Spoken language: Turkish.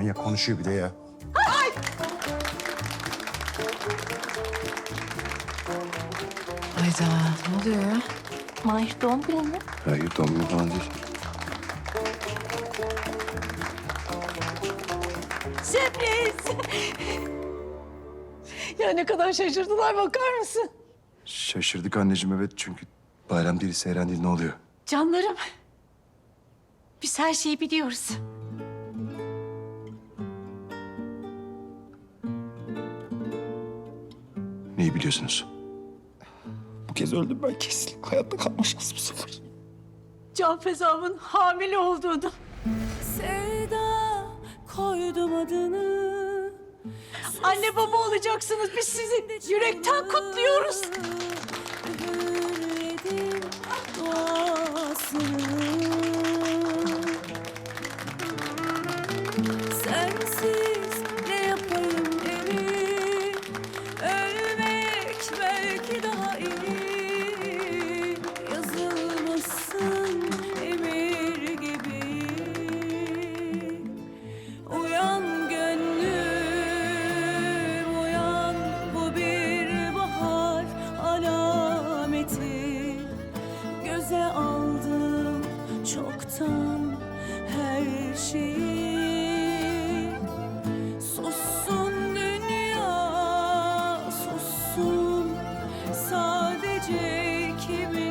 manyak konuşuyor bir de ya. Hayda ne oluyor ya? Mahir doğum günü mü? Hayır doğum günü falan değil. Sürpriz. ya ne kadar şaşırdılar bakar mısın? Şaşırdık anneciğim evet çünkü bayram değil seyran değil ne oluyor? Canlarım. Biz her şeyi biliyoruz. Neyi biliyorsunuz? Bu kez öldüm ben kesin. Hayatta kalma şansım sıfır. Can Fezam'ın hamile olduğunu. Sevda koydum adını. Anne baba olacaksınız. Biz sizi yürekten kutluyoruz. Sensiz çoktan her şeyi. Sussun dünya sussun. Sadece kimi